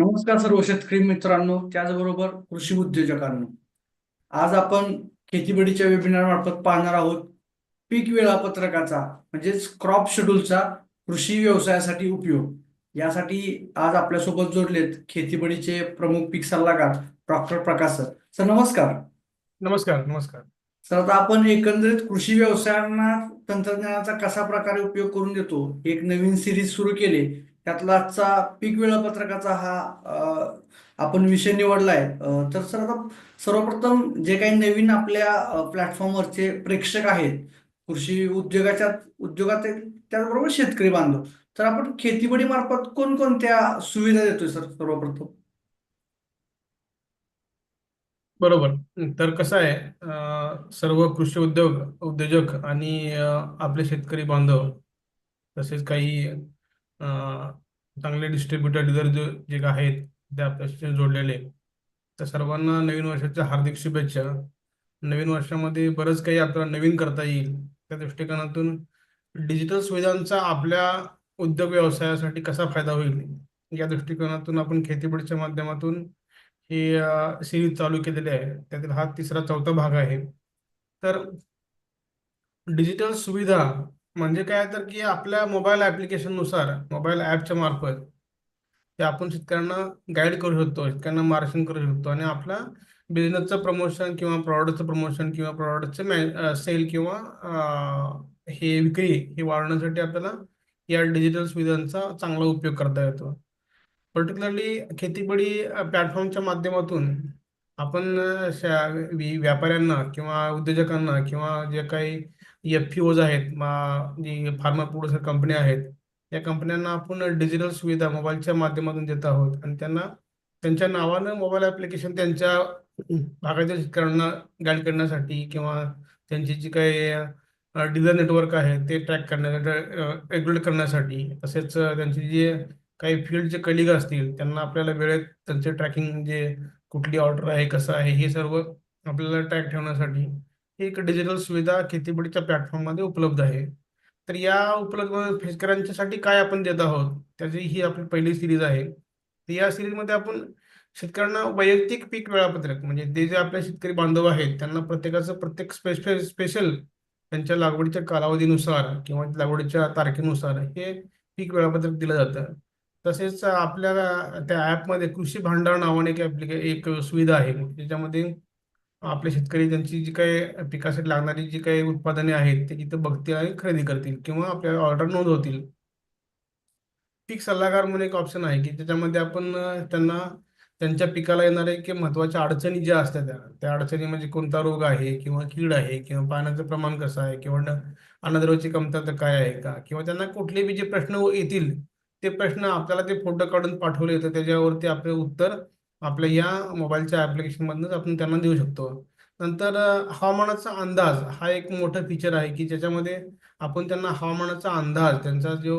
नमस्कार सर्व शेतकरी मित्रांनो त्याचबरोबर कृषी उद्योजकांनो. आज आपण खेतीबडीच्या वेबिनार मार्फत पाहणार आहोत पीक वेळापत्रकाचा म्हणजेच क्रॉप शेड्यूलचा कृषी व्यवसायासाठी उपयोग. यासाठी आज आपल्यासोबत जोडलेत खेतीबडीचे प्रमुख पीक सल्लागार डॉक्टर प्रकाश सर. सर नमस्कार. नमस्कार नमस्कार. सर आता आपण एकंदरीत कृषी व्यवसायांना तंत्रज्ञानाचा कसा प्रकारे उपयोग करून देतो? एक नवीन सिरीज सुरू केली. त्यातला आजचा पीक वेळापत्रकाचा हा आपण विषय निवडलाय. आहे तर सर आता सर्वप्रथम जे काही नवीन आपल्या प्लॅटफॉर्मवरचे प्रेक्षक आहेत कृषी उद्योगाच्या उद्योगात त्याचबरोबर शेतकरी बांधव तर आपण खेतीबडी मार्फत कोणकोणत्या सुविधा देतोय सर सर्वप्रथम? बरोबर. तर कसं आहे सर्व कृषी उद्योग उद्योजक आणि आपले शेतकरी बांधव तसेच काही चांगले डिस्ट्रीब्युटर डीलर जे जे काय आहेत ते आपल्याशी जोडलेले तर सर्वांना नवीन वर्षाच्या हार्दिक शुभेच्छा. नवीन वर्षामध्ये बरंच काही आपल्याला नवीन करता येईल. त्या दृष्टिकोनातून डिजिटल सुविधांचा आपल्या उद्योग व्यवसायासाठी कसा फायदा होईल? या दृष्टिकोनातून आपण खेतीबडीच्या माध्यमातून ही सिरीज चालू केलेली आहे. त्यातील हा तिसरा चौथा भाग आहे. तर डिजिटल सुविधा म्हणजे काय तर की आपल्या मोबाईल ॲप्लिकेशननुसार मोबाईल ॲपच्या मार्फत ते आपण शेतकऱ्यांना गाईड करू शकतो शेतकऱ्यांना मार्गदर्शन करू शकतो आणि आपला बिझनेसचं प्रमोशन किंवा प्रॉडक्टचं प्रमोशन किंवा प्रॉडक्टचं सेल किंवा हे विक्री हे वाढवण्यासाठी आपल्याला या डिजिटल सुविधांचा चांगला उपयोग करता येतो. पर्टिक्युलरली खेतीबडी प्लॅटफॉर्मच्या माध्यमातून आपण शा- वि- व्यापाऱ्यांना किंवा उद्योजकांना किंवा जे काही एफ पी ओज आहेत मा- जी फार्मर प्रोड्युसर कंपन्या आहेत या कंपन्यांना आपण डिजिटल सुविधा मोबाईलच्या माध्यमातून देत आहोत. आणि त्यांना त्यांच्या नावानं मोबाईल ॲप्लिकेशन त्यांच्या भागातील शेतकऱ्यांना गाईड करण्यासाठी किंवा त्यांची जी काही डीलर नेटवर्क आहे ते ट्रॅक करण्यासाठी रेग्युलेट करण्यासाठी तसेच त्यांचे त्यांची काही फील्डचे कलिग असतील त्यांना आपल्याला वेळेत त्यांचे ट्रॅकिंग जे कुठली ऑर्डर आहे कसं आहे हे सर्व आपल्याला ट्रॅक ठेवण्यासाठी एक डिजिटल सुविधा खेतीबडीच्या प्लॅटफॉर्ममध्ये उपलब्ध आहे. तर या उपलब्ध शेतकऱ्यांच्यासाठी काय आपण देत आहोत त्याची ही आपली पहिली सिरीज आहे. तर या सिरीजमध्ये आपण शेतकऱ्यांना वैयक्तिक पीक वेळापत्रक म्हणजे ते जे आपले शेतकरी बांधव आहेत त्यांना प्रत्येकाचं प्रत्येक स्पेशल स्पेशल त्यांच्या लागवडीच्या कालावधीनुसार किंवा लागवडीच्या तारखेनुसार हे पीक वेळापत्रक दिलं जातं. तसेच आपल्या त्या ॲपमध्ये कृषी भांडार नावाने एक ॲप्लिके एक सुविधा आहे ज्याच्यामध्ये आपले शेतकरी त्यांची जी काही पिकासाठी लागणारी जी काही उत्पादने आहेत ते तिथं बघतील आणि खरेदी करतील किंवा आपल्या ऑर्डर नोंदवतील पीक सल्लागार म्हणून एक ऑप्शन आहे की त्याच्यामध्ये आपण त्यांना त्यांच्या पिकाला येणारे की महत्त्वाच्या अडचणी ज्या असतात त्या त्या अडचणी म्हणजे कोणता रोग आहे किंवा कीड आहे किंवा पाण्याचं प्रमाण कसं आहे किंवा न- अन्नद्रव्याची कमतरता काय आहे का? किंवा त्यांना कुठले बी जे प्रश्न येतील ते प्रश्न आपल्याला ते फोटो काढून पाठवले तर त्याच्यावरती आपले उत्तर आपल्या या मोबाईलच्या ॲप्लिकेशनमधूनच आपण त्यांना देऊ शकतो. नंतर हवामानाचा अंदाज हा एक मोठं फीचर आहे की ज्याच्यामध्ये आपण त्यांना हवामानाचा अंदाज त्यांचा जो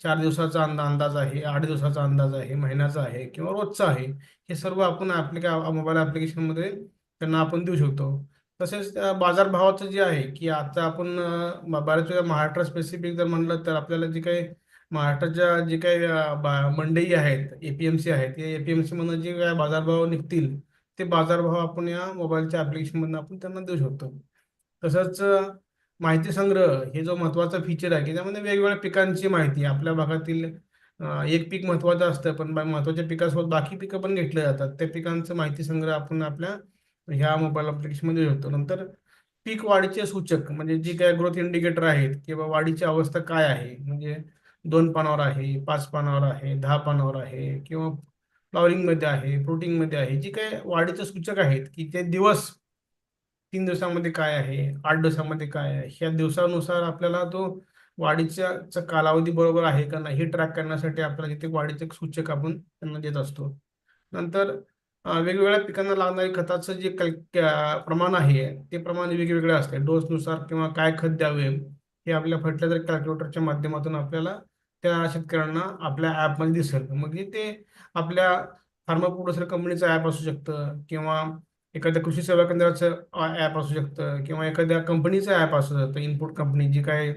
चार दिवसाचा अंदा अंदाज आहे आठ दिवसाचा अंदाज आहे महिन्याचा आहे किंवा रोजचा आहे हे सर्व आपण ॲप्लिका मोबाईल ॲप्लिकेशनमध्ये त्यांना आपण देऊ शकतो. तसेच बाजारभावाचं जे आहे की आता आपण बऱ्याच वेळा महाराष्ट्र स्पेसिफिक जर म्हणलं तर आपल्याला जे काही महाराष्ट्राच्या जे काही बा- मंडई आहेत एपीएमसी आहेत या एपीएमसी मधून जे काय बाजारभाव निघतील ते बाजारभाव आपण या मोबाईलच्या ॲप्लिकेशनमधून आपण त्यांना देऊ शकतो. तसंच माहिती संग्रह हे जो महत्त्वाचा फीचर आहे की त्यामध्ये वेगवेगळ्या पिकांची माहिती आपल्या भागातील एक पीक महत्त्वाचं असतं पण महत्त्वाच्या पिकासोबत बाकी पिकं पण घेतले जातात त्या पिकांचं माहिती संग्रह आपण आपल्या ह्या मोबाईल ॲप्लिकेशनमध्ये देऊ शकतो. नंतर पीक वाढीचे सूचक म्हणजे जी काय ग्रोथ इंडिकेटर आहेत किंवा वाढीची अवस्था काय आहे म्हणजे दोन पानावर आहे पाच पानावर आहे दहा पानावर आहे किंवा फ्लॉवरिंगमध्ये आहे फ्रुटिंगमध्ये आहे जी काय वाढीचे सूचक आहेत की ते दिवस तीन दिवसामध्ये काय आहे आठ दिवसामध्ये काय आहे ह्या दिवसानुसार आपल्याला तो वाढीच्या कालावधी बरोबर आहे का नाही हे ट्रॅक करण्यासाठी आपल्याला तिथे वाढीचे सूचक आपण त्यांना देत असतो. नंतर वेगवेगळ्या पिकांना लागणारी खताचं जे कल प्रमाण आहे ते प्रमाण वेगवेगळे असते. डोसनुसार किंवा काय खत द्यावे हे आपल्या फर्टिलायझर कॅल्क्युलेटरच्या माध्यमातून आपल्याला त्या शेतकऱ्यांना आपल्या ॲपमध्ये दिसेल. मग ते आपल्या फार्मा प्रोड्युसर कंपनीचं ॲप असू शकतं किंवा एखाद्या कृषी सेवा केंद्राचं ॲप असू शकतं किंवा एखाद्या कंपनीचं ॲप असू शकतं. इनपुट कंपनी जी काय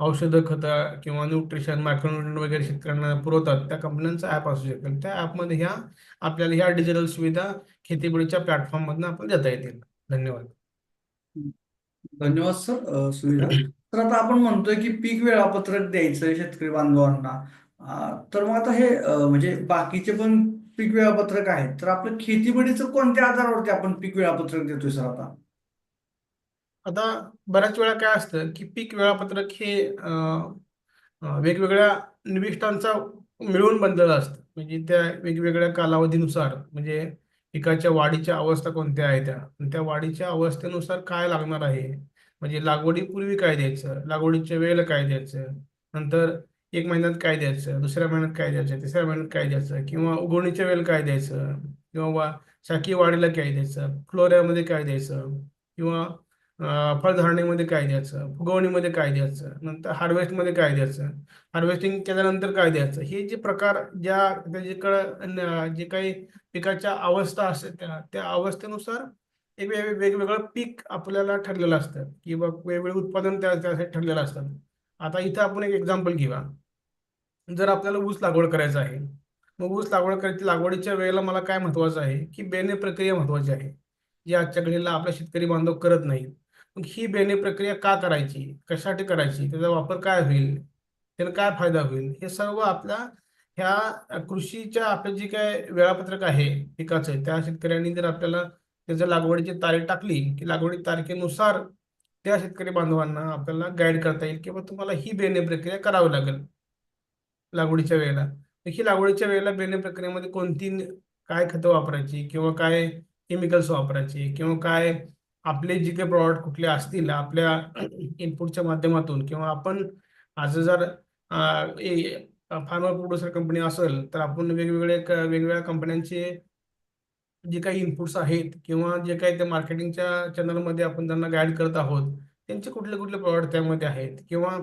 औषधं खतं किंवा न्यूट्रिशन मायक्रोन्युट्रिशन वगैरे शेतकऱ्यांना पुरवतात त्या कंपन्यांचं ॲप असू शकेल त्या ॲपमध्ये ह्या आपल्याला ह्या डिजिटल सुविधा खेतीबडीच्या प्लॅटफॉर्ममधून आपण देता येतील. धन्यवाद. धन्यवाद सर सुविधा तर आता आपण म्हणतोय की पीक वेळापत्रक द्यायचं शेतकरी बांधवांना. तर मग आता हे म्हणजे बाकीचे पण पीक वेळापत्रक आहेत. तर आपलं खेतीबडीचं कोणत्या आधारावरती आपण पीक वेळापत्रक देतोय सर आता? आता बऱ्याच वेळा काय असतं की पीक वेळापत्रक हे वेगवेगळ्या निविष्ठांचा मिळून बनलेलं असतं. म्हणजे त्या वेगवेगळ्या कालावधीनुसार म्हणजे पिकाच्या वाढीच्या अवस्था कोणत्या आहेत त्या? त्या वाढीच्या अवस्थेनुसार काय लागणार आहे? म्हणजे लागवडीपूर्वी काय द्यायचं लागवडीच्या वेळेला काय द्यायचं नंतर एक महिन्यात काय द्यायचं दुसऱ्या महिन्यात काय द्यायचं तिसऱ्या महिन्यात काय द्यायचं किंवा उगवणीच्या वेळेला काय द्यायचं किंवा वा शाकी वाढीला काय द्यायचं फ्लोऱ्यामध्ये काय द्यायचं किंवा फळधारणेमध्ये काय द्यायचं फुगवणीमध्ये काय द्यायचं नंतर हार्वेस्टमध्ये काय द्यायचं हार्वेस्टिंग केल्यानंतर काय द्यायचं हे जे प्रकार ज्या त्याच्याकडं जे काही पिकाच्या अवस्था असतात त्या त्या अवस्थेनुसार एक वेगवेगळं पीक आपल्याला ठरलेलं असतं. किंवा वेगवेगळे उत्पादन त्या त्यासाठी ठरलेलं असतं. आता इथं आपण एक एक्झाम्पल घेऊया. जर आपल्याला ऊस लागवड करायचं आहे मग ऊस लागवड करायची लागवडीच्या वेळेला मला काय महत्वाचं आहे? की बेने प्रक्रिया महत्वाची आहे. जी आजच्या घडीला आपला शेतकरी बांधव करत नाहीत मग ही बेने प्रक्रिया का करायची? कशासाठी करायची? त्याचा वापर काय होईल? त्याला काय फायदा होईल? हे सर्व आपल्या ह्या कृषीच्या आपलं जे काय वेळापत्रक आहे पिकाचं त्या शेतकऱ्यांनी जर आपल्याला त्याचं लागवडीची तारीख टाकली की लागवडी तारखेनुसार त्या शेतकरी बांधवांना आपल्याला गाईड करता येईल किंवा तुम्हाला ही बेने प्रक्रिया करावी लागेल. लागवडीच्या वेळेला. ही लागवडीच्या वेळेला बेने प्रक्रियेमध्ये कोणती काय खतं वापरायची किंवा काय केमिकल्स वापरायची किंवा काय आपले जे काही प्रॉडक्ट कुठले असतील आपल्या इनपुटच्या माध्यमातून किंवा आपण आज जर फार्मर प्रोड्युसर कंपनी असेल तर आपण वेगवेगळे क- वेगवेगळ्या कंपन्यांचे जे काही इनपुट्स आहेत किंवा जे काही त्या मार्केटिंगच्या चॅनलमध्ये आपण त्यांना गाईड करत आहोत त्यांचे कुठले कुठले प्रॉडक्ट त्यामध्ये आहेत? किंवा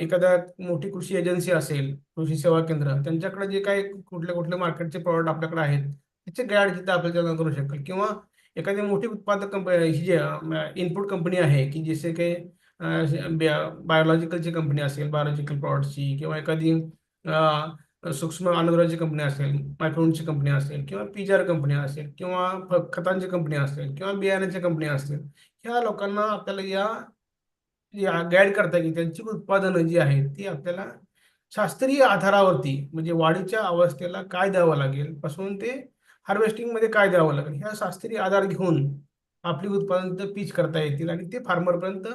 एखाद्या मोठी कृषी एजन्सी असेल कृषी सेवा केंद्र त्यांच्याकडे जे काही कुठले कुठले मार्केटचे प्रॉडक्ट आपल्याकडे आहेत त्याचे गाईड तिथे आपल्याला त्यांना करू शकेल किंवा एखादी मोठी उत्पादक कंपनी ही जे इनपुट कंपनी आहे की जसे काही बायोलॉजिकलची कंपनी असेल बायोलॉजिकल प्रॉडक्टची किंवा एखादी सूक्ष्म अनुद्राची कंपनी असेल मायक्रोनची कंपनी असेल किंवा पीजार कंपनी असेल किंवा खतांची कंपनी असेल किंवा बियाण्याच्या कंपनी असतील ह्या लोकांना आपल्याला या या गाईड करता की त्यांची उत्पादनं जी आहेत ती आपल्याला शास्त्रीय आधारावरती म्हणजे वाढीच्या अवस्थेला काय द्यावं लागेल पासून ते हार्वेस्टिंगमध्ये काय द्यावं लागेल ह्या शास्त्रीय आधार घेऊन आपली उत्पादन पीच करता येतील आणि ते फार्मरपर्यंत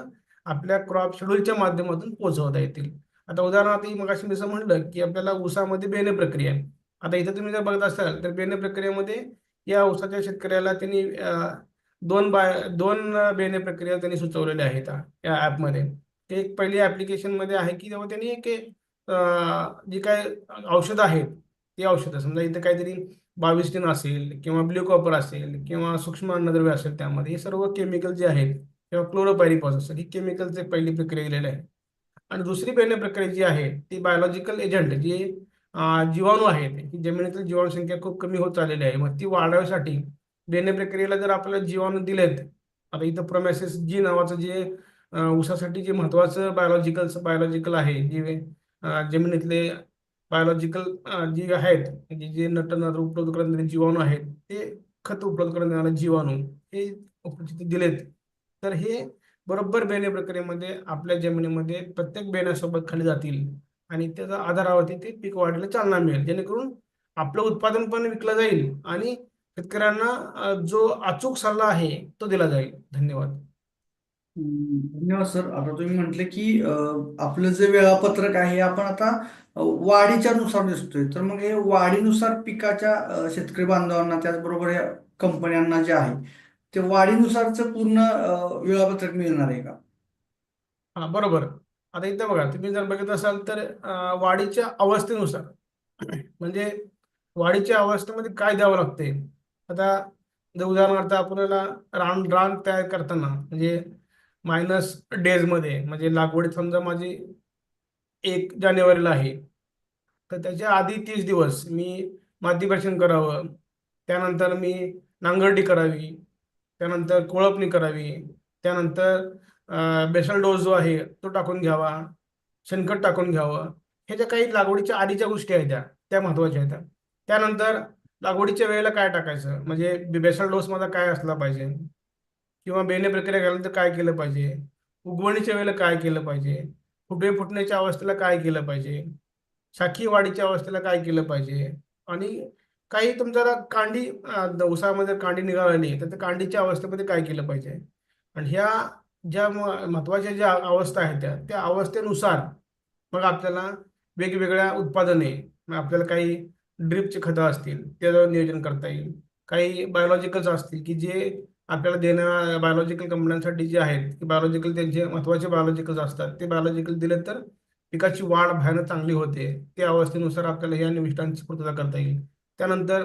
आपल्या क्रॉप शेड्यूलच्या माध्यमातून पोहोचवता येतील. आता उदाहरणार्थ मगाशी मी जसं म्हणलं की आपल्याला ऊसामध्ये बेने प्रक्रिया आहे. आता इथं तुम्ही जर बघत असाल तर बेने प्रक्रियेमध्ये या ऊसाच्या शेतकऱ्याला त्यांनी दोन बाय दोन बेने प्रक्रिया त्यांनी सुचवलेल्या आहेत या ॲपमध्ये. ते एक पहिली ॲप्लिकेशनमध्ये आहे की तेव्हा त्यांनी एक जी काय औषधं आहेत ती औषधं समजा इथं काहीतरी बावीस असेल किंवा ब्ल्यू कॉपर असेल किंवा सूक्ष्म अन्नद्रव्य असेल त्यामध्ये हे सर्व केमिकल जे आहेत किंवा क्लोरोपायरिफॉस असेल ही केमिकलचे पहिली प्रक्रिया दिलेली आहे. आणि दुसरी पहिली प्रक्रिया जी आहे ती बायोलॉजिकल एजंट जी जीवाणू आहेत ही जमिनीतील जीवाणू संख्या खूप कमी होत चाललेली आहे. मग ती वाढवण्यासाठी बेणे प्रक्रियेला जर आपल्याला जीवाणू दिलेत आता इथं प्रोमेसिस जी नावाचं जे उसासाठी ऊसासाठी जे महत्वाचं बायोलॉजिकल बायोलॉजिकल आहे जे जमिनीतले बायोलॉजिकल जी आहेत म्हणजे जे जे नट उपलब्ध उपलब्ध करणारे जीवाणू आहेत ते खत उपलब्ध करणारे जीवाणू हे दिलेत. तर हे बरोबर बेणे प्रक्रियेमध्ये आपल्या जमिनीमध्ये प्रत्येक बेण्यासोबत खाली जातील आणि त्याच्या आधारावरती ते पीक वाढीला चालना मिळेल. जेणेकरून आपलं उत्पादन पण विकलं जाईल आणि शेतकऱ्यांना जो अचूक सल्ला आहे तो दिला जाईल. धन्यवाद. धन्यवाद सर. आता तुम्ही म्हटले की आपलं जे वेळापत्रक आहे हे आपण आता वाढीच्या नुसार दिसतोय. तर मग हे वाढीनुसार पिकाच्या शेतकरी बांधवांना त्याचबरोबर या कंपन्यांना जे आहे ते वाढीनुसारचं पूर्ण वेळापत्रक मिळणार आहे का? हा बरोबर. आता इथं बघा तुम्ही जर बघत असाल तर वाढीच्या अवस्थेनुसार म्हणजे वाढीच्या अवस्थेमध्ये काय द्यावं लागते? आता जर उदाहरणार्थ आपल्याला रान रान तयार करताना म्हणजे मायनस डेजमध्ये म्हणजे लागवड समजा माझी एक जानेवारीला आहे तर त्याच्या आधी तीस दिवस मी मातीपरीक्षण करावं त्यानंतर मी नांगरटी करावी त्यानंतर कोळपणी करावी. त्यानंतर बेसल डोस जो आहे तो टाकून घ्यावा. शेणखत टाकून घ्यावं. हे ज्या काही लागवडीच्या आधीच्या गोष्टी आहेत त्या त्या महत्त्वाच्या आहेत. त्यानंतर लागवडीच्या वेळेला काय टाकायचं? म्हणजे बेसल डोसमध्ये काय असला पाहिजे? किंवा बेने प्रक्रिया केल्यानंतर काय केलं पाहिजे? उगवणीच्या वेळेला काय केलं पाहिजे? फुटवे फुटण्याच्या अवस्थेला काय केलं पाहिजे? शाखी वाढीच्या अवस्थेला काय केलं पाहिजे? आणि काही तुमच्या कांडी अं, कांडी निघाली तर त्या कांडीच्या अवस्थेमध्ये काय केलं पाहिजे? आणि ह्या ज्या म- महत्त्वाच्या ज्या अवस्था आहेत त्या त्या अवस्थेनुसार मग आपल्याला वेगवेगळ्या उत्पादने मग आपल्याला काही ड्रिपचे खतं असतील त्याचं नियोजन करता येईल. काही बायोलॉजिकल्स असतील की जे आपल्याला देणाऱ्या बायोलॉजिकल कंपन्यांसाठी जे आहेत की बायोलॉजिकल त्यांचे महत्त्वाचे बायोलॉजिकल्स असतात ते बायोलॉजिकल दिले तर पिकाची वाढ भयानक चांगली होते. त्या अवस्थेनुसार आपल्याला या निविष्टांची पूर्तता करता येईल. त्यानंतर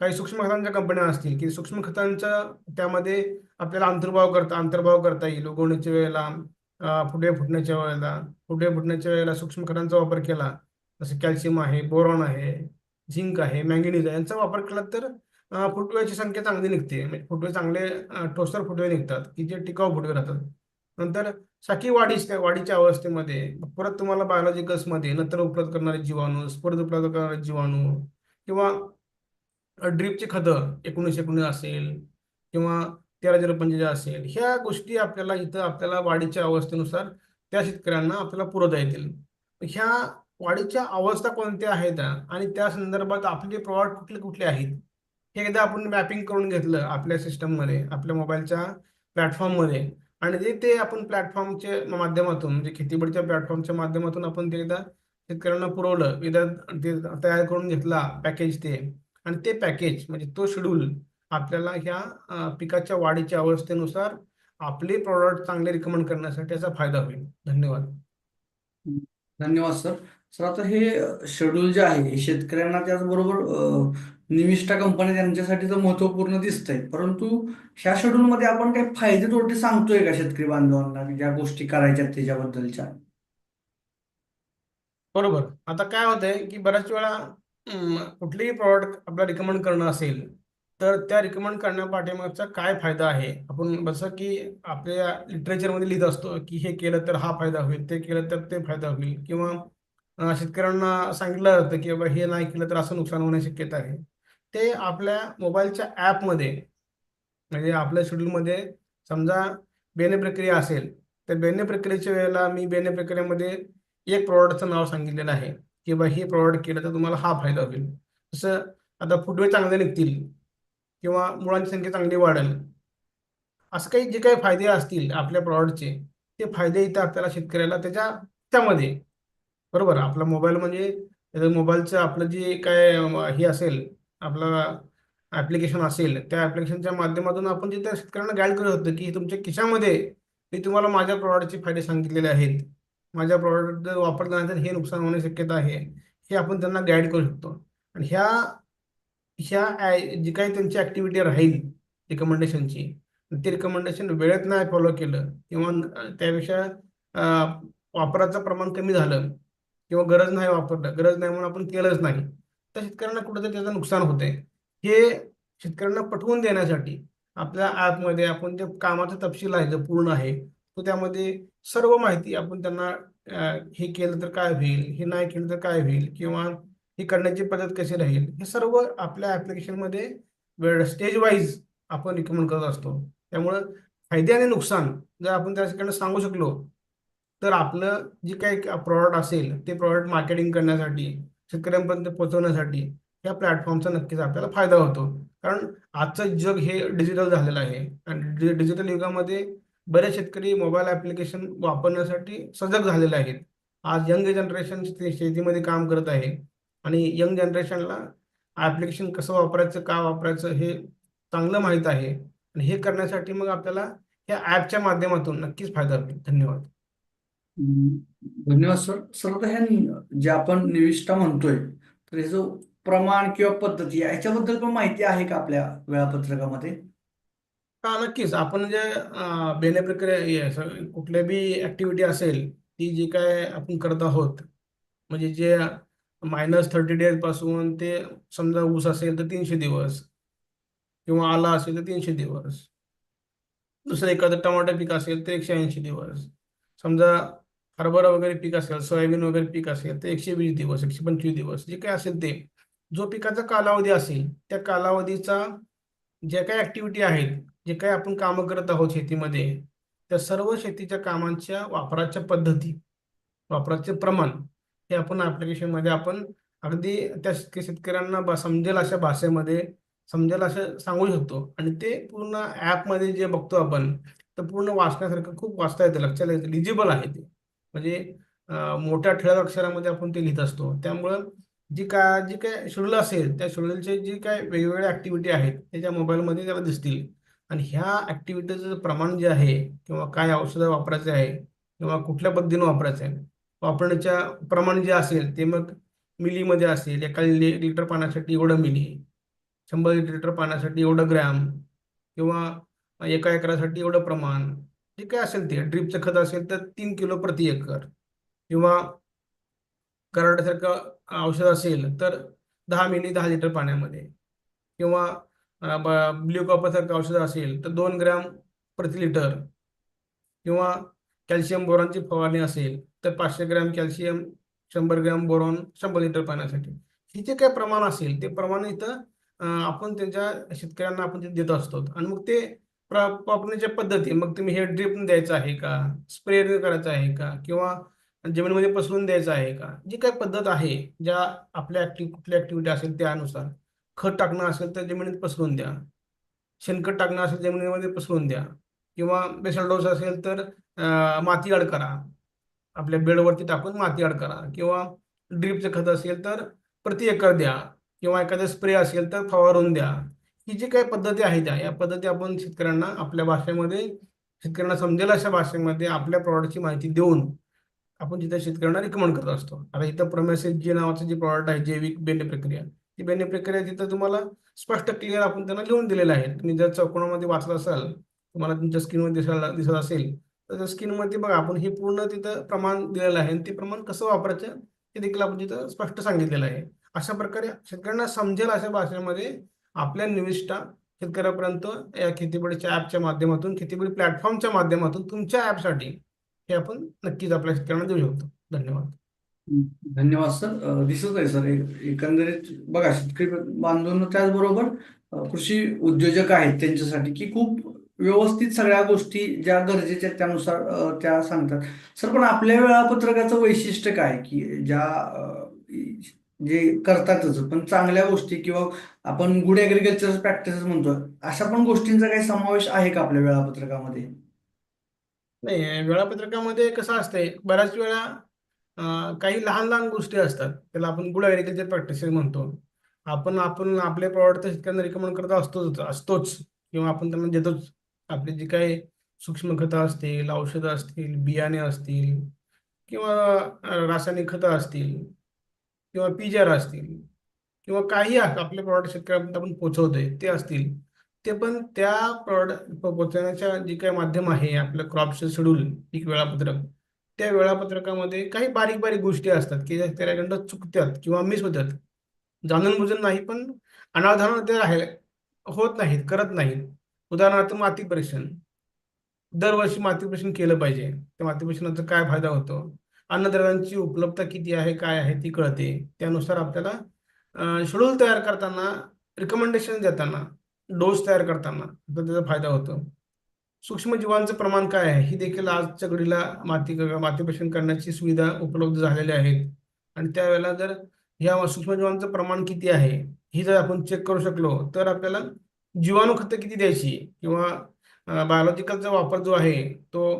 काही सूक्ष्म खतांच्या कंपन्या असतील की सूक्ष्म खतांच्या त्यामध्ये आपल्याला अंतर्भाव करता अंतर्भाव करता येईल. उगवण्याच्या वेळेला फुटे फुटण्याच्या वेळेला फुटे फुटण्याच्या वेळेला सूक्ष्म खतांचा वापर केला. जसं कॅल्शियम आहे बोरॉन आहे झिंक आहे मॅंगनीज आहे यांचा वापर केला तर फुटव्याची संख्या चांगली निघते. म्हणजे फुटवे चांगले टोसर ठोसर फुटवे निघतात की जे टिकाऊ फुटवे राहतात. नंतर साखी वाढीच त्या वाढीच्या अवस्थेमध्ये परत तुम्हाला बायोलॉजिकल्समध्ये नंतर उपलब्ध करणारे जीवाणू स्पर्ध उपलब्ध करणारे जीवाणू किंवा ड्रीपची खतं एकोणीस एकोणीस असेल किंवा तेरा झिरो पंचेचाळीस असेल ह्या गोष्टी आपल्याला इथं आपल्याला वाढीच्या अवस्थेनुसार त्या शेतकऱ्यांना आपल्याला पुरवता येतील. ह्या वाढीच्या अवस्था कोणत्या आहेत? आणि त्या संदर्भात आपले प्रॉडक्ट कुठले कुठले आहेत? हे एकदा आपण मॅपिंग करून घेतलं आपल्या सिस्टममध्ये आपल्या मोबाईलच्या प्लॅटफॉर्ममध्ये. आणि ते ते आपण प्लॅटफॉर्मच्या माध्यमातून म्हणजे खेतीबडीच्या प्लॅटफॉर्मच्या माध्यमातून आपण ते एकदा शेतकऱ्यांना पुरवलं. एकदा तयार करून घेतला पॅकेज ते. आणि ते पॅकेज म्हणजे तो शेड्यूल आपल्याला ह्या पिकाच्या वाढीच्या अवस्थेनुसार आपले प्रॉडक्ट चांगले रिकमेंड करण्यासाठी याचा फायदा होईल. धन्यवाद. धन्यवाद सर सर आता हे शेड्यूल जे आहे हे शेतकऱ्यांना त्याचबरोबर निविष्ठा कंपन्या त्यांच्यासाठी तर महत्त्वपूर्ण दिसतंय. परंतु ह्या शेड्यूलमध्ये आपण काही फायदे तोटे सांगतोय का शेतकरी बांधवांना? ज्या गोष्टी करायच्या त्याच्याबद्दलच्या? बरोबर. आता काय होतंय की बऱ्याच वेळा कुठलेही प्रॉडक्ट आपल्याला रिकमेंड करणं असेल तर त्या रिकमेंड करण्यापाठीमागचा काय फायदा आहे? आपण जसं की आपल्या लिटरेचरमध्ये लिहित असतो की हे केलं तर हा फायदा होईल ते केलं तर ते फायदा होईल. किंवा शेतकऱ्यांना सांगितलं जातं की बाबा हे नाही केलं तर असं नुकसान होण्याची शक्यता आहे. ते आपल्या मोबाईलच्या ॲपमध्ये म्हणजे आपल्या शेड्यूलमध्ये समजा बेने प्रक्रिया असेल तर बेने प्रक्रियेच्या वेळेला मी बेने प्रक्रियेमध्ये एक प्रॉडक्टचं नाव सांगितलेलं आहे. की बा हे प्रॉडक्ट केलं तर तुम्हाला हा फायदा होईल. जसं आता फुटवे चांगले निघतील किंवा मुळांची संख्या चांगली वाढेल असं काही जे काही फायदे असतील आपल्या प्रॉडक्टचे ते फायदे इथं आपल्याला शेतकऱ्याला त्याच्या त्यामध्ये. बरोबर? आपला मोबाईल म्हणजे मोबाईलचं आपलं जे काय हे असेल आपलं ॲप्लिकेशन असेल त्या ॲप्लिकेशनच्या माध्यमातून आपण जे त्या शेतकऱ्यांना गाईड करत होतो की तुमच्या खिशामध्ये मी तुम्हाला माझ्या प्रॉडक्टचे फायदे सांगितलेले आहेत. माझ्या प्रॉडक्ट जर वापरल्यानंतर हे नुकसान होण्याची शक्यता आहे. हे आपण त्यांना गाईड करू शकतो. आणि ह्या ह्या जी काही त्यांची ऍक्टिव्हिटी राहील रिकमेंडेशनची ते रिकमेंडेशन वेळेत नाही फॉलो केलं किंवा त्यापेक्षा वापराचं प्रमाण कमी झालं किंवा गरज नाही वापरलं गरज नाही म्हणून आपण केलंच नाही तर शेतकऱ्यांना कुठेतरी त्याचं नुकसान होते हे शेतकऱ्यांना पटवून देण्यासाठी आपल्या ॲपमध्ये आपण जे कामाचा तपशील आहे जो पूर्ण आहे तो त्यामध्ये सर्व माहिती आपण त्यांना हे केलं तर काय होईल हे नाही केलं तर काय होईल किंवा ही करण्याची पद्धत कशी राहील हे सर्व आपल्या ॲप्लिकेशनमध्ये वेळ स्टेज वाईज आपण रिकमेंड करत असतो. त्यामुळं फायदे आणि नुकसान जर आपण त्याच्याकडनं सांगू शकलो तर आपलं जे काही प्रॉडक्ट असेल ते प्रॉडक्ट मार्केटिंग करण्यासाठी शेतकऱ्यांपर्यंत पोहोचवण्यासाठी या प्लॅटफॉर्मचा नक्कीच आपल्याला फायदा होतो. कारण आजचं जग हे डिजिटल झालेलं आहे. आणि डिजिटल युगामध्ये बरेच शेतकरी मोबाईल ऍप्लिकेशन वापरण्यासाठी सजग झालेले आहेत. आज यंग जनरेशन शेतीमध्ये काम करत आहे. आणि यंग जनरेशनला ऍप्लिकेशन कसं वापरायचं का वापरायचं हे चांगलं माहीत आहे. आणि हे करण्यासाठी मग आपल्याला या ऍपच्या माध्यमातून नक्कीच फायदा होईल. धन्यवाद. धन्यवाद सर. सर जे आपण निविष्ठा म्हणतोय तर ह्याचं प्रमाण किंवा पद्धती याच्याबद्दल पण माहिती आहे का आपल्या वेळापत्रकामध्ये? हा नक्कीच. आपण जे बेने प्रक्रिया हे कुठल्या बी ऍक्टिव्हिटी असेल ती जी काय आपण करत आहोत म्हणजे जे मायनस थर्टी डेजपासून ते समजा ऊस असेल तर तीनशे दिवस किंवा आला असेल तर तीनशे दिवस. दुसरं एखादं टमाटर पीक असेल तर एकशे ऐंशी दिवस. समजा हरभरा वगैरे पीक असेल सोयाबीन वगैरे पीक असेल तर एकशे वीस दिवस एकशे पंचवीस दिवस जे काय असेल ते. जो पिकाचा कालावधी असेल त्या कालावधीचा ज्या काही ऍक्टिव्हिटी आहेत जे काही आपण कामं करत आहोत शेतीमध्ये त्या सर्व शेतीच्या कामांच्या वापराच्या पद्धती वापराचे प्रमाण हे आपण ॲप्लिकेशनमध्ये आपण अगदी त्या शेतकऱ्यांना बा- समजेल अशा भाषेमध्ये समजेल असं सांगू शकतो. आणि ते पूर्ण ॲपमध्ये जे बघतो आपण तर पूर्ण वाचण्यासारखं खूप वाचता येतं. लक्षात येतं. लिजिबल आहे ते. म्हणजे मोठ्या ठळक अक्षरामध्ये आपण ते लिहित असतो. त्यामुळं जी का जी काय शेड्यूल असेल त्या शेड्यूलचे जी काय वेगवेगळ्या ऍक्टिव्हिटी आहेत त्याच्या मोबाईलमध्ये त्याला दिसतील. आणि ह्या ॲक्टिव्हिटीचं प्रमाण जे आहे किंवा काय औषधं वापरायचे आहे किंवा कुठल्या पद्धतीनं वापरायचं आहे वापरण्याच्या प्रमाण जे असेल ते मग मिलीमध्ये असेल एका लि- लिटर पाण्यासाठी एवढं मिली शंभर लिटर पाण्यासाठी एवढं ग्रॅम किंवा एका एकरासाठी एवढं प्रमाण जे काय असेल ते. ड्रीपचं खत असेल तर तीन किलो प्रति एकर किंवा कराड्यासारखं औषध असेल तर दहा मिली दहा लिटर पाण्यामध्ये किंवा ब्ल्यू कॉपरसारखं औषध असेल तर दोन ग्रॅम प्रति लिटर किंवा कॅल्शियम बोरॉनची फवारणी असेल तर पाचशे ग्रॅम कॅल्शियम शंभर ग्रॅम बोरॉन शंभर लिटर पाण्यासाठी. हे जे काय प्रमाण असेल ते प्रमाण इथं आपण त्यांच्या शेतकऱ्यांना आपण ते देत असतो. आणि मग ते वापरण्याच्या पद्धती मग तुम्ही हे ड्रिप द्यायचं आहे का? स्प्रे करायचं आहे का? किंवा जमिनीमध्ये पसरून द्यायचं आहे का? जी काय पद्धत आहे ज्या आपल्या ऍक्टिव्ह कुठल्या ऍक्टिव्हिटी असेल त्यानुसार. खत टाकणं असेल तर जमिनीत पसरून द्या. शेणखत टाकणं असेल जमिनीमध्ये पसरून द्या. किंवा बेसल डोस असेल तर माती अड करा. आपल्या बेडवरती टाकून माती अड करा. किंवा ड्रीपचं खत असेल तर प्रति एकर द्या. किंवा एखादा स्प्रे असेल तर फवारून द्या. ही जी काही पद्धती आहेत त्या या पद्धती आपण शेतकऱ्यांना आपल्या भाषेमध्ये शेतकऱ्यांना समजेल अशा भाषेमध्ये आपल्या प्रॉडक्टची माहिती देऊन आपण तिथे शेतकऱ्यांना रिकमेंड करत असतो. आता इथं प्रमेसेज जे नावाचं जे प्रॉडक्ट आहे जैविक बेंड प्रक्रिया ती बेंड प्रक्रिया तिथं तुम्हाला स्पष्ट क्लिअर आपण त्यांना लिहून दिलेलं आहे. तुम्ही जर चौकोनामध्ये वाचत असाल तुम्हाला तुमच्या स्क्रीनवर दिसायला दिसत असेल तर त्या स्क्रीनमध्ये बघा आपण हे पूर्ण तिथं प्रमाण दिलेलं आहे. आणि ते प्रमाण कसं वापरायचं हे देखील आपण तिथं स्पष्ट सांगितलेलं आहे. अशा प्रकारे शेतकऱ्यांना समजेल अशा भाषेमध्ये आपल्या निविष्ठा शेतकऱ्यापर्यंत या खेतीबडीच्या ऍपच्या माध्यमातून खेतीबडी प्लॅटफॉर्मच्या माध्यमातून तुमच्या ऍपसाठी हे आपण नक्कीच आपल्या शेतकऱ्यांना देऊ शकतो. धन्यवाद. धन्यवाद सर. दिसत आहे सर. एकंदरीत बघा शेतकरी बांधून त्याचबरोबर कृषी उद्योजक आहेत त्यांच्यासाठी की खूप व्यवस्थित सगळ्या गोष्टी ज्या गरजेच्या त्यानुसार त्या सांगतात. सर पण आपल्या वेळापत्रकाचं वैशिष्ट्य काय? की ज्या जे करतातच पण चांगल्या गोष्टी किंवा आपण गुड ऍग्रिकल्चर प्रॅक्टिसेस म्हणतो अशा पण गोष्टींचा काही समावेश आहे का आपल्या वेळापत्रकामध्ये? नाही वेळापत्रकामध्ये कसं असतंय बऱ्याच वेळा काही लहान लहान गोष्टी असतात. त्याला आपण गुड ॲग्रिकल्चर प्रॅक्टिसेस म्हणतो. आपण आपण आपले प्रॉडक्ट शेतकऱ्यांना रिकमेंड करत असतोच असतोच किंवा आपण त्यांना देतोच. आपली जी काही सूक्ष्म खतं असतील औषधं असतील बियाणे असतील किंवा रासायनिक खतं असतील किंवा पीजर असतील किंवा काही आपले प्रॉडक्ट शेतकऱ्यापर्यंत आपण पोचवतोय ते असतील. ते पण त्या प्रॉडक्ट पोचवण्याच्या जे काही माध्यम आहे आपलं क्रॉपचं शेड्यूल पीक वेळापत्रक त्या वेळापत्रकामध्ये काही बारीक बारीक गोष्टी असतात की ज्या शेतकऱ्याकडनं चुकतात किंवा मिस होतात. जाणून बुजून नाही पण अनावधानाने ते आहे होत नाहीत करत नाहीत. उदाहरणार्थ माती परीक्षण. दरवर्षी माती परीक्षण केलं पाहिजे. त्या माती परीक्षणाचा काय फायदा होतो? अन्नद्रव्यांची उपलब्धता किती आहे काय आहे ती कळते. त्यानुसार आपल्याला शेड्यूल तयार करताना रिकमेंडेशन देताना डोस तयार करताना त्याचा फायदा होतो. सूक्ष्मजीवांचं प्रमाण काय आहे? ही देखील आजच्या घडीला माती माती करण्याची सुविधा उपलब्ध झालेल्या आहेत. आणि त्यावेळेला जर ह्या सूक्ष्मजीवांचं प्रमाण किती आहे हे जर आपण चेक करू शकलो तर आपल्याला जीवाणू खतं किती द्यायची? किंवा बायोलॉजिकलचा वापर जो आहे तो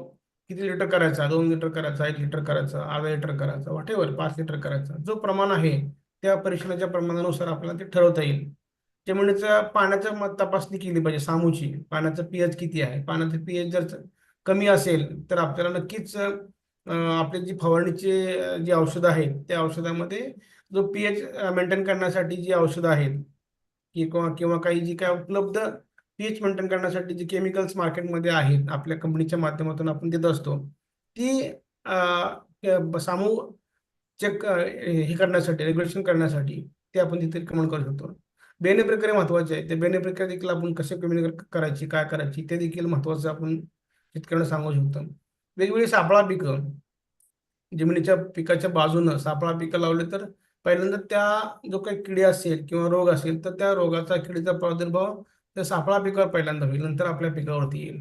किती लिटर करायचा? दोन लिटर करायचा एक लिटर करायचा अर्धा लिटर करायचा वॉटेवर पाच लिटर करायचा. जो प्रमाण आहे त्या परीक्षणाच्या प्रमाणानुसार आपल्याला ते ठरवता येईल. जमिनीच्या पाण्याचं म- तपासणी केली पाहिजे सामूची. पाण्याचं पीएच किती आहे? पाण्याचं पीएच जर कमी असेल तर आपल्याला नक्कीच आपल्या आपले जी फवारणीचे जी औषधं आहेत त्या औषधामध्ये जो पीएच मेंटेन करण्यासाठी जी औषधं आहेत किंवा किंवा काही जी काय उपलब्ध पीएच मेंटेन करण्यासाठी जी केमिकल्स मार्केटमध्ये आहेत आपल्या कंपनीच्या माध्यमातून आपण देत असतो ती सामू चेक हे करण्यासाठी रेग्युलेशन करण्यासाठी ते आपण तिथे रिकमेंड करू शकतो. बेने प्रक्रिया महत्वाची आहे. ते बेने प्रक्रिया देखील आपण कसे कम्युनिकेट करायची काय करायची ते देखील महत्वाचं आपण शेतकऱ्यांना सांगू शकतो. वेगवेगळी सापळा पिकं जमिनीच्या पिकाच्या बाजूनं सापळा पिकं लावले तर पहिल्यांदा त्या जो काही किडी असेल किंवा रोग असेल तर त्या रोगाचा किडीचा प्रादुर्भाव त्या सापळा पिकावर पहिल्यांदा होईल नंतर आपल्या पिकावरती येईल.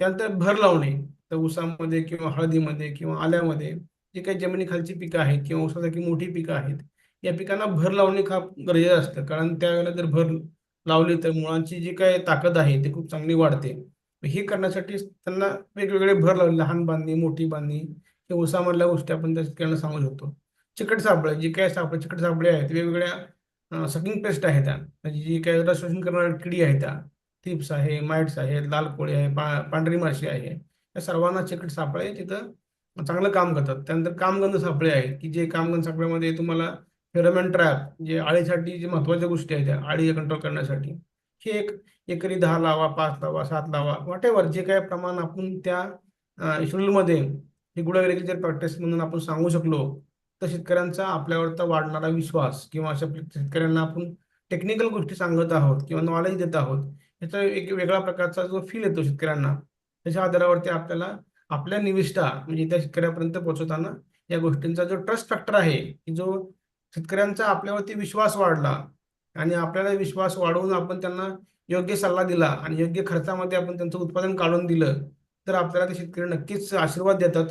त्यानंतर भर लावणे तर ऊसामध्ये किंवा हळदीमध्ये किंवा आल्यामध्ये जी काही जमिनीखालची पिकं आहेत किंवा ऊसासारखी मोठी पिकं आहेत या पिकांना भर लावणे खूप गरजेचं असतं. कारण त्यावेळेला जर भर लावली तर मुळांची जी काही ताकद आहे ती खूप चांगली वाढते. हे करण्यासाठी त्यांना वेगवेगळे भर लावले. लहान बांधणी मोठी बांधणी हे ओसामधल्या गोष्टी आपण त्या शेतकऱ्यांना सांगू शकतो. चिकट सापळे जी काय सापळे चिकट सापळे आहेत वेगवेगळ्या सकिंग पेस्ट आहेत त्या. म्हणजे जी काय शोषण करणाऱ्या किडी आहे त्या. थिप्स आहे माइट्स आहेत लाल कोळी आहे पा पांढरी माशी आहे. या सर्वांना चिकट सापळे तिथं चांगलं काम करतात. त्यानंतर कामगंध सापळे आहेत की जे कामगंध सापळ्यामध्ये तुम्हाला फेरोमॅन ट्रॅप जे म्हणजे आळीसाठी जे महत्त्वाच्या गोष्टी आहेत त्या आळी कंट्रोल करण्यासाठी. हे एक एकरी दहा लावा पाच लावा सात लावा वॉटेवर जे काय प्रमाण आपण त्या शेड्यूलमध्ये हे गुड ॲग्रिकल्चर प्रॅक्टिस म्हणून आपण सांगू शकलो तर शेतकऱ्यांचा आपल्यावरचा वाढणारा विश्वास किंवा अशा शेतकऱ्यांना आपण टेक्निकल गोष्टी सांगत आहोत किंवा नॉलेज देत आहोत याचा एक वेगळा प्रकारचा जो फील येतो शेतकऱ्यांना त्याच्या आधारावरती आपल्याला आपल्या निविष्ठा म्हणजे त्या शेतकऱ्यापर्यंत पोहोचवताना या गोष्टींचा जो ट्रस्ट फॅक्टर आहे की जो शेतकऱ्यांचा आपल्यावरती विश्वास वाढला आणि आपल्याला विश्वास वाढवून आपण त्यांना योग्य सल्ला दिला आणि योग्य खर्चामध्ये आपण त्यांचं उत्पादन काढून दिलं तर आपल्याला ते शेतकरी नक्कीच आशीर्वाद देतात.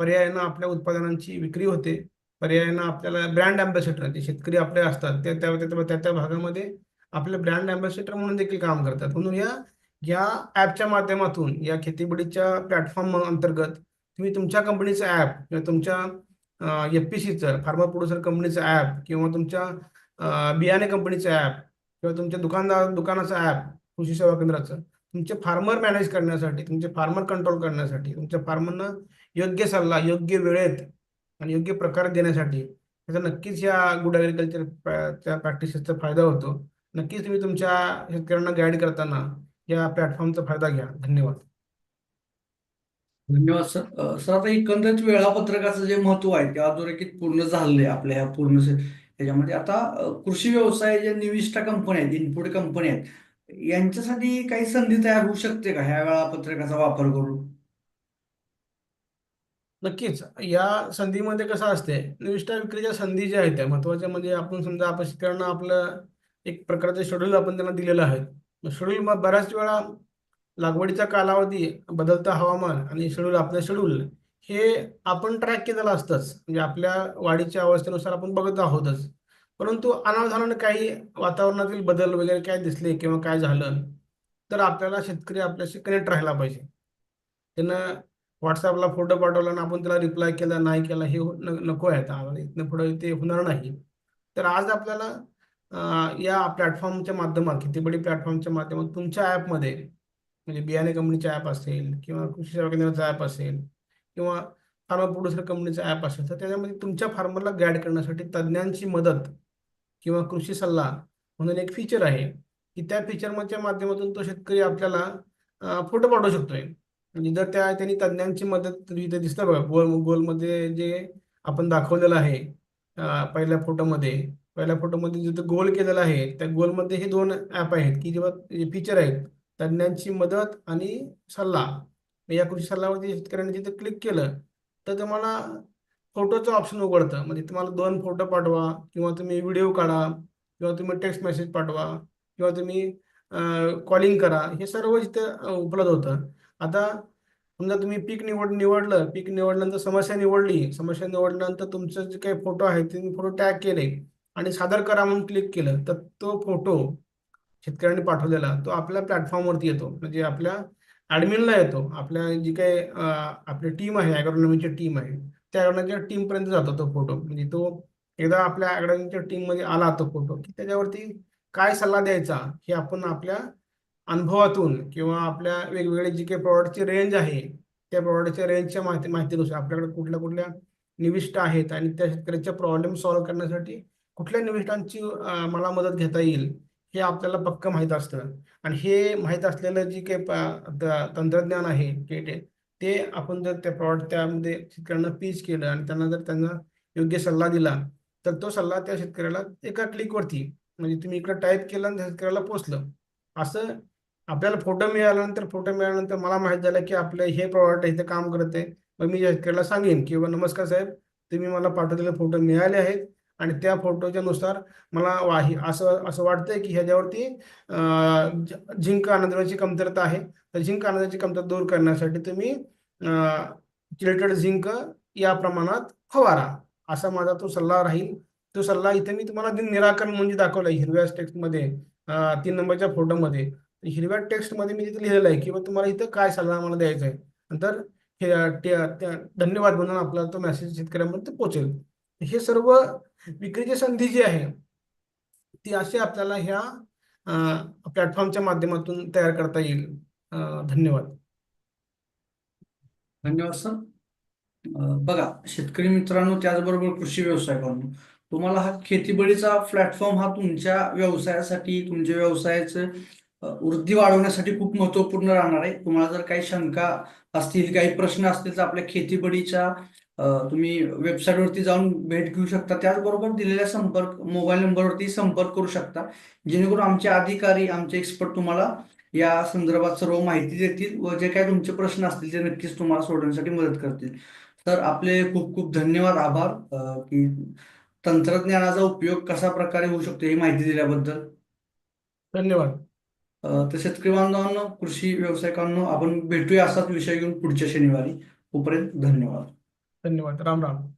पर्यायानं आपल्या उत्पादनांची विक्री होते. पर्यायानं आपल्याला ब्रँड अँबॅसेडर जे शेतकरी आपले असतात त्या त्या त्या त्या त्या भागामध्ये आपले ब्रँड अँबॅसेडर म्हणून देखील काम करतात. म्हणून या या ॲपच्या माध्यमातून या खेतीबडीच्या प्लॅटफॉर्म अंतर्गत तुम्ही तुमच्या कंपनीचं ॲप किंवा तुमच्या एफ पी सीचं फार्मर प्रोड्युसर कंपनीचं ॲप किंवा तुमच्या बियाणे कंपनीचं ॲप किंवा तुमच्या दुकानदार दुकानाचं ॲप कृषी सेवा केंद्राचं तुमचे फार्मर मॅनेज करण्यासाठी तुमचे फार्मर कंट्रोल करण्यासाठी तुमच्या फार्मरना योग्य सल्ला योग्य वेळेत आणि योग्य प्रकारे देण्यासाठी त्याचा नक्कीच या गुड ॲग्रिकल्चर प्रॅक्टिसेसचा फायदा होतो. नक्कीच तुम्ही तुमच्या शेतकऱ्यांना गाईड करताना या प्लॅटफॉर्मचा फायदा घ्या. धन्यवाद. धन्यवाद सर. अ, सर आता एकंदरीत वेळापत्रकाचं जे महत्त्व आहे ते अधोरेखित पूर्ण झालंय आपल्या ह्या पूर्ण से- ह्याच्यामध्ये. आता अ, कृषी व्यवसाय जे निविष्ठा कंपन्या आहेत इनपुट कंपन्या आहेत यांच्यासाठी काही संधी तयार होऊ शकते का ह्या वेळापत्रकाचा वापर करून? नक्कीच. या संधीमध्ये कसं असते निविष्ठा विक्रीच्या संधी ज्या आहेत त्या महत्त्वाच्या म्हणजे आपण समजा आपण शेतकऱ्यांना आपलं एक प्रकारचं शेड्यूल आपण त्यांना दिलेलं आहे. शेड्यूल बऱ्याच वेळा लागवडीचा कालावधी बदलतं हवामान आणि शेड्यूल आपलं शेड्यूल हे आपण ट्रॅक केलेलं असतंच. म्हणजे आपल्या वाढीच्या अवस्थेनुसार आपण बघत आहोतच. परंतु अनावधानाने काही वातावरणातील बदल वगैरे काय दिसले किंवा काय झालं तर आपल्याला शेतकरी आपल्याशी कनेक्ट राहायला पाहिजे. त्यांना व्हॉट्सअपला फोटो पाठवला आणि आपण त्याला रिप्लाय केला नाही केला हे हो- न- नको आहे आता. इथनं पुढे ते होणार नाही. तर आज आपल्याला या प्लॅटफॉर्मच्या माध्यमात खेतीबडी प्लॅटफॉर्मच्या माध्यमात तुमच्या ॲपमध्ये म्हणजे बियाणे कंपनीचा ॲप असेल किंवा कृषी सेवा केंद्राचा ॲप असेल किंवा फार्मर प्रोड्युसर कंपनीचा ॲप असेल तर त्याच्यामध्ये तुमच्या फार्मरला गाईड करण्यासाठी तज्ज्ञांची मदत किंवा कृषी सल्ला म्हणून एक फीचर आहे की त्या फीचरच्या माध्यमातून तो शेतकरी आपल्याला फोटो पाठवू शकतोय. म्हणजे जर त्या त्यांनी तज्ज्ञांची मदत इथे दिसतं बघा गोल गोलमध्ये जे आपण दाखवलेलं आहे पहिल्या फोटोमध्ये पहिल्या फोटोमध्ये जिथं गोल केलेला आहे त्या गोलमध्ये हे दोन ॲप आहेत की जेव्हा फीचर आहेत. तज्ज्ञांची मदत आणि सल्ला. या कृषी सल्लावरती शेतकऱ्यांनी जिथे क्लिक केलं तर तुम्हाला फोटोचं ऑप्शन उघडतं. म्हणजे तुम्हाला दोन फोटो पाठवा किंवा तुम्ही व्हिडिओ काढा किंवा तुम्ही टेक्स्ट मेसेज पाठवा किंवा तुम्ही कॉलिंग करा. हे सर्व जिथं उपलब्ध होतं. आता समजा तुम्ही पीक निवड निवडलं. पीक निवडल्यानंतर समस्या निवडली. समस्या निवडल्यानंतर तुमचं जे काही फोटो आहे ते फोटो टॅग केले आणि सादर करा म्हणून क्लिक केलं तर तो फोटो शेतकऱ्यांनी पाठवलेला तो आपल्या प्लॅटफॉर्मवरती येतो. म्हणजे आपल्या ॲडमिनला येतो. आपल्या जी काही आपली टीम आहे ॲग्रोनॉमीची टीम आहे त्या ॲग्रोनॉमीच्या टीमपर्यंत जातो तो फोटो म्हणजे तो एकदा आपल्या ॲग्रोनॉमीच्या टीममध्ये आला तो फोटो की त्याच्यावरती काय सल्ला द्यायचा हे आपण आपल्या अनुभवातून किंवा आपल्या वेगवेगळे जी काही प्रॉडक्टची रेंज आहे त्या प्रॉडक्टच्या रेंजच्या माहिती माहितीनुसार आपल्याकडे कुठल्या कुठल्या निविष्ट आहेत आणि त्या शेतकऱ्याच्या प्रॉब्लेम सॉल्व्ह करण्यासाठी कुठल्या निविष्टांची मला मदत घेता येईल हे आपल्याला पक्क माहीत असतं. आणि हे माहीत असलेलं जी काही प- तंत्रज्ञान आहे ते ते- आपण जर त्या प्रॉडक्ट त्यामध्ये शेतकऱ्यांना पीच केलं आणि त्यांना जर त्यांना योग्य सल्ला दिला तर तो सल्ला त्या शेतकऱ्याला एका क्लिकवरती म्हणजे तुम्ही इकडं टाईप केलं आणि त्या शेतकऱ्याला पोचलं. असं आपल्याला फोटो मिळाल्यानंतर फोटो मिळाल्यानंतर मला माहीत झालं की आपलं हे प्रॉडक्ट इथे काम करत आहे मग मी शेतकऱ्याला सांगेन की बाबा नमस्कार साहेब तुम्ही मला पाठवलेले फोटो मिळाले आहेत. आणि त्या फोटोच्या नुसार मला वाही असं असं वाटतंय की ह्याच्यावरती जिंक झिंक आनंदाची कमतरता आहे. तर झिंक आनंदाची कमतरता दूर करण्यासाठी तुम्ही चिलेटेड झिंक या प्रमाणात फवारा असा माझा तो सल्ला राहील. तो सल्ला इथे मी तुम्हाला निराकरण म्हणजे दाखवलाय हिरव्या टेक्स्टमध्ये तीन नंबरच्या फोटोमध्ये हिरव्या टेक्स्टमध्ये मी तिथे लिहिलेलं आहे की तुम्हाला इथं काय सल्ला मला द्यायचा आहे. नंतर हे धन्यवाद म्हणून आपल्याला तो मेसेज शेतकऱ्यांपर्यंत पोहोचेल. हे सर्व विक्रीची संधी जी आहे ती अशी आपल्याला ह्या प्लॅटफॉर्मच्या माध्यमातून तयार करता येईल. धन्यवाद. धन्यवाद सर बघा शेतकरी मित्रांनो त्याचबरोबर कृषी व्यावसायिकांनो तुम्हाला हा खेतीबडीचा प्लॅटफॉर्म हा तुमच्या व्यवसायासाठी तुमच्या व्यवसायाचं वृद्धी वाढवण्यासाठी खूप महत्त्वपूर्ण राहणार आहे. तुम्हाला जर काही शंका असतील काही प्रश्न असतील तर आपल्या खेतीबडीच्या तुम्ही वेबसाईटवरती जाऊन भेट घेऊ शकता. त्याचबरोबर दिलेल्या संपर्क मोबाईल नंबरवरती संपर्क करू शकता. जेणेकरून आमचे अधिकारी आमचे एक्सपर्ट तुम्हाला या संदर्भात सर्व माहिती देतील व जे काही तुमचे प्रश्न असतील ते नक्कीच तुम्हाला सोडवण्यासाठी मदत करतील. तर आपले खूप खूप धन्यवाद आभार. की तंत्रज्ञानाचा उपयोग कशा प्रकारे होऊ शकतो ही माहिती दिल्याबद्दल. धन्यवाद. तर शेतकरी बांधवांनो कृषी व्यावसायिकांनो आपण भेटूया असाच विषय घेऊन पुढच्या शनिवारी. तोपर्यंत धन्यवाद. धन्यवाद. राम राम.